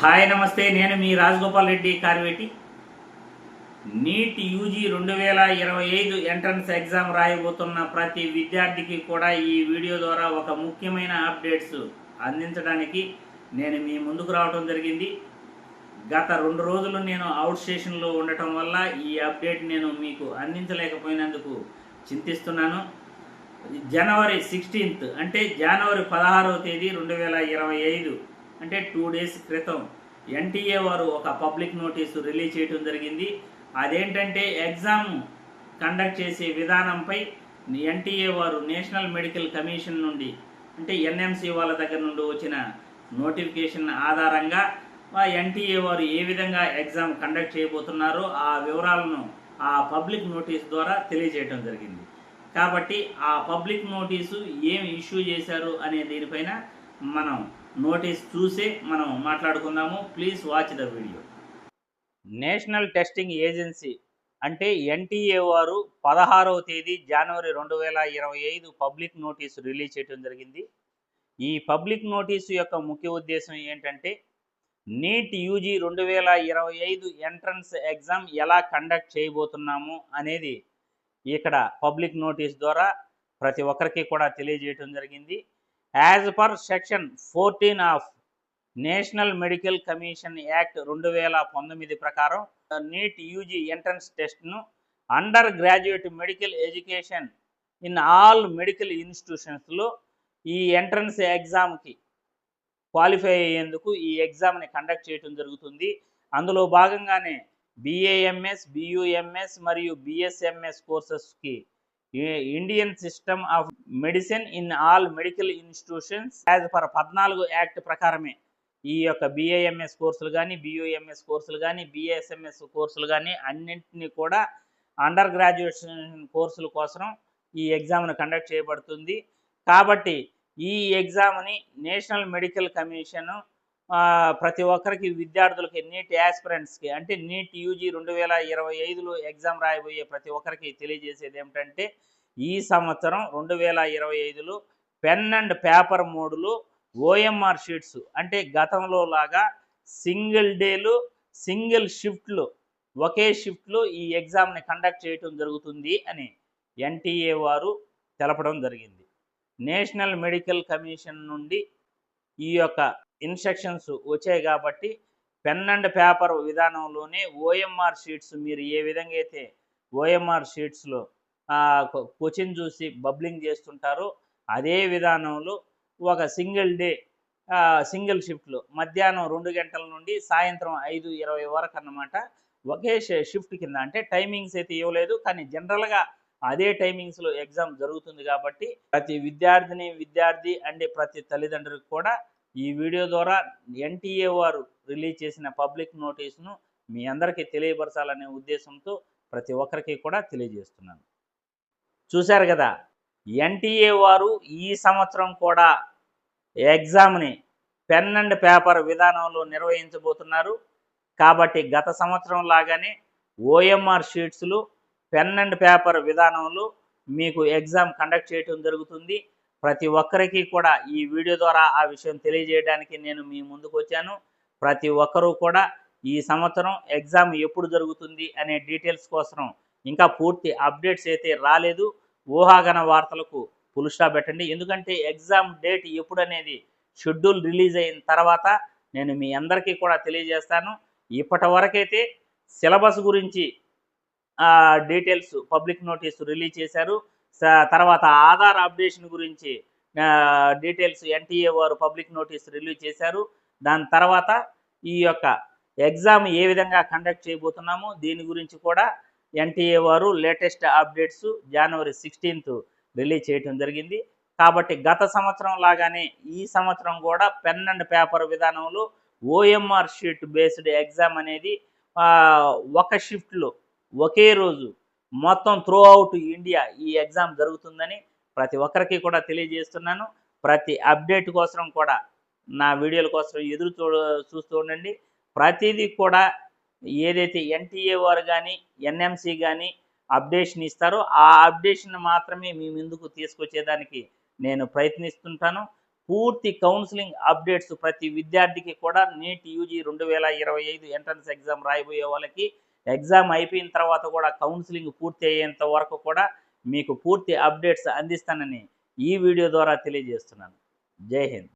Hi నమస్తే. నేను మీ రాజగోపాల్ రెడ్డి కార్వేటి. నీట్ యూజీ రెండు వేల ఇరవై ఐదు ఎంట్రన్స్ ఎగ్జామ్ రాయబోతున్న ప్రతి విద్యార్థికి కూడా ఈ వీడియో ద్వారా ఒక ముఖ్యమైన అప్డేట్స్ అందించడానికి నేను మీ ముందుకు రావడం జరిగింది. గత రెండు రోజులు నేను అవుట్ స్టేషన్లో ఉండటం వల్ల ఈ అప్డేట్ నేను మీకు అందించలేకపోయినందుకు చింతిస్తున్నాను. జనవరి సిక్స్టీన్త్ అంటే జనవరి పదహారవ తేదీ రెండు వేల ఇరవై ఐదు అంటే టూ డేస్ క్రితం ఎన్టీఏ వారు ఒక పబ్లిక్ నోటీసు రిలీజ్ చేయడం జరిగింది. అదేంటంటే ఎగ్జామ్ కండక్ట్ చేసే విధానంపై ఎన్టీఏ వారు నేషనల్ మెడికల్ కమిషన్ నుండి అంటే ఎన్ఎంసి వాళ్ళ దగ్గర నుండి వచ్చిన నోటిఫికేషన్ ఆధారంగా ఎన్టీఏ వారు ఏ విధంగా ఎగ్జామ్ కండక్ట్ చేయబోతున్నారో ఆ వివరాలను ఆ పబ్లిక్ నోటీస్ ద్వారా తెలియజేయడం జరిగింది. కాబట్టి ఆ పబ్లిక్ నోటీసు ఏం ఇష్యూ చేశారు అనే దీనిపైన మనం నోటీస్ చూసి మనం మాట్లాడుకుందాము. Please watch the video. National testing agency అంటే ఎన్టీఏ వారు పదహారవ తేదీ జనవరి రెండు వేల ఇరవై ఐదు పబ్లిక్ నోటీసు రిలీజ్ చేయడం జరిగింది. ఈ పబ్లిక్ నోటీసు యొక్క ముఖ్య ఉద్దేశం ఏంటంటే నీట్ యూజీ రెండు వేల ఇరవై ఐదు ఎంట్రన్స్ ఎగ్జామ్ ఎలా కండక్ట్ చేయబోతున్నాము అనేది ఇక్కడ పబ్లిక్ నోటీస్ ద్వారా ప్రతి ఒక్కరికి కూడా తెలియజేయటం జరిగింది. As per section fourteen of national medical commission act రెండు వేల పంతొమ్మిది ప్రకారం NEET UG entrance టెస్ట్ను undergraduate medical education in all medical ఇన్స్టిట్యూషన్స్లో ఈ ఎంట్రన్స్ ఎగ్జామ్కి క్వాలిఫై అయ్యేందుకు ఈ ఎగ్జామ్ని కండక్ట్ చేయడం జరుగుతుంది. అందులో భాగంగానే బిఏఎంఎస్ బియుఎంఎస్ మరియు BSMS కోర్సెస్కి Indian system of medicine in all medical institutions as per పద్నాలుగు యాక్ట్ ప్రకారమే. ఈ యొక్క బిఏఎంఎస్ కోర్సులు కానీ బియుఎంఎస్ కోర్సులు కానీ బిఎస్ఎంఎస్ కోర్సులు కానీ అన్నింటినీ కూడా అండర్ గ్రాడ్యుయేషన్ కోర్సుల కోసం ఈ ఎగ్జామ్ను కండక్ట్ చేయబడుతుంది. కాబట్టి ఈ ఎగ్జామ్ని నేషనల్ మెడికల్ కమిషన్ ప్రతి ఒక్కరికి విద్యార్థులకి నీట్ యాస్పిరెంట్స్కి అంటే నీట్ యూజీ రెండు వేల ఇరవై ఐదులో ఎగ్జామ్ రాయబోయే ప్రతి ఒక్కరికి తెలియజేసేది ఏమిటంటే ఈ సంవత్సరం రెండు వేల ఇరవై ఐదులో పెన్ అండ్ పేపర్ మోడ్లు ఓఎంఆర్ షీట్స్ అంటే గతంలో లాగా సింగిల్ డేలు సింగిల్ షిఫ్ట్లు ఒకే షిఫ్ట్లో ఈ ఎగ్జామ్ని కండక్ట్ చేయటం జరుగుతుంది అని ఎన్టీఏ వారు తెలపడం జరిగింది. నేషనల్ మెడికల్ కమిషన్ నుండి ఈ యొక్క ఇన్స్ట్రక్షన్స్ వచ్చాయి కాబట్టి పెన్ అండ్ పేపర్ విధానంలోనే ఓఎంఆర్ షీట్స్ మీరు ఏ విధంగా అయితే ఓఎంఆర్ షీట్స్లో క్వశ్చన్ చూసి బబ్లింగ్ చేస్తుంటారో అదే విధానంలో ఒక సింగిల్ డే సింగిల్ షిఫ్ట్లో మధ్యాహ్నం రెండు గంటల నుండి సాయంత్రం ఐదు ఇరవై వరకు అన్నమాట. ఒకే షిఫ్ట్ కింద అంటే టైమింగ్స్ అయితే ఇవ్వలేదు కానీ జనరల్గా అదే టైమింగ్స్లో ఎగ్జామ్ జరుగుతుంది కాబట్టి ప్రతి విద్యార్థిని విద్యార్థి అంటే ప్రతి తల్లిదండ్రులకు కూడా ఈ వీడియో ద్వారా ఎన్టీఏ వారు రిలీజ్ చేసిన పబ్లిక్ నోటీస్ను మీ అందరికీ తెలియపరచాలనే ఉద్దేశంతో ప్రతి ఒక్కరికి కూడా తెలియజేస్తున్నాను. చూశారు కదా ఎన్టీఏ వారు ఈ సంవత్సరం కూడా ఎగ్జామ్ని పెన్ అండ్ పేపర్ విధానంలో నిర్వహించబోతున్నారు. కాబట్టి గత సంవత్సరం లాగానే ఓఎంఆర్ షీట్స్లు పెన్ అండ్ పేపర్ విధానంలో మీకు ఎగ్జామ్ కండక్ట్ చేయడం జరుగుతుంది. ప్రతి ఒక్కరికి కూడా ఈ వీడియో ద్వారా ఆ విషయం తెలియజేయడానికి నేను మీ ముందుకు వచ్చాను. ప్రతి ఒక్కరూ కూడా ఈ సంవత్సరం ఎగ్జామ్ ఎప్పుడు జరుగుతుంది అనే డీటెయిల్స్ కోసం ఇంకా పూర్తి అప్డేట్స్ అయితే రాలేదు. ఊహాగన వార్తలకు పులుషా పెట్టండి. ఎందుకంటే ఎగ్జామ్ డేట్ ఎప్పుడు అనేది షెడ్యూల్ రిలీజ్ అయిన తర్వాత నేను మీ అందరికీ కూడా తెలియజేస్తాను. ఇప్పటి వరకైతే సిలబస్ గురించి డీటెయిల్స్ పబ్లిక్ నోటీస్ రిలీజ్ చేశారు. తర్వాత ఆధార్ అప్డేషన్ గురించి డీటెయిల్స్ ఎన్టీఏ వారు పబ్లిక్ నోటీస్ రిలీజ్ చేశారు. దాని తర్వాత ఈ యొక్క ఎగ్జామ్ ఏ విధంగా కండక్ట్ చేయబోతున్నామో దీని గురించి కూడా ఎన్టీఏ వారు లేటెస్ట్ అప్డేట్స్ జనవరి సిక్స్టీన్త్ రిలీజ్ చేయడం జరిగింది. కాబట్టి గత సంవత్సరం లాగానే ఈ సంవత్సరం కూడా పెన్ అండ్ పేపర్ విధానంలో ఓఎంఆర్ షీట్ బేస్డ్ ఎగ్జామ్ అనేది ఒక షిఫ్ట్లో ఒకే రోజు మొత్తం త్రూ అవుట్ ఇండియా ఈ ఎగ్జామ్ జరుగుతుందని ప్రతి ఒక్కరికి కూడా తెలియజేస్తున్నాను. ప్రతి అప్డేట్ కోసం కూడా నా వీడియోల కోసం ఎదురు చూ చూస్తూ ఉండండి. ప్రతిదీ కూడా ఏదైతే ఎన్టీఏ వారు కానీ ఎన్ఎంసి కానీ అప్డేషన్ ఇస్తారో ఆ అప్డేషన్ మాత్రమే మీ ముందుకు తీసుకొచ్చేదానికి నేను ప్రయత్నిస్తుంటాను. పూర్తి కౌన్సిలింగ్ అప్డేట్స్ ప్రతి విద్యార్థికి కూడా నీట్ యూజీ రెండు వేల ఇరవై ఐదు ఎంట్రన్స్ ఎగ్జామ్ రాయబోయే వాళ్ళకి ఎగ్జామ్ అయిపోయిన తర్వాత కూడా కౌన్సిలింగ్ పూర్తి అయ్యేంత వరకు కూడా మీకు పూర్తి అప్డేట్స్ అందిస్తానని ఈ వీడియో ద్వారా తెలియజేస్తున్నాను. జై హింద్.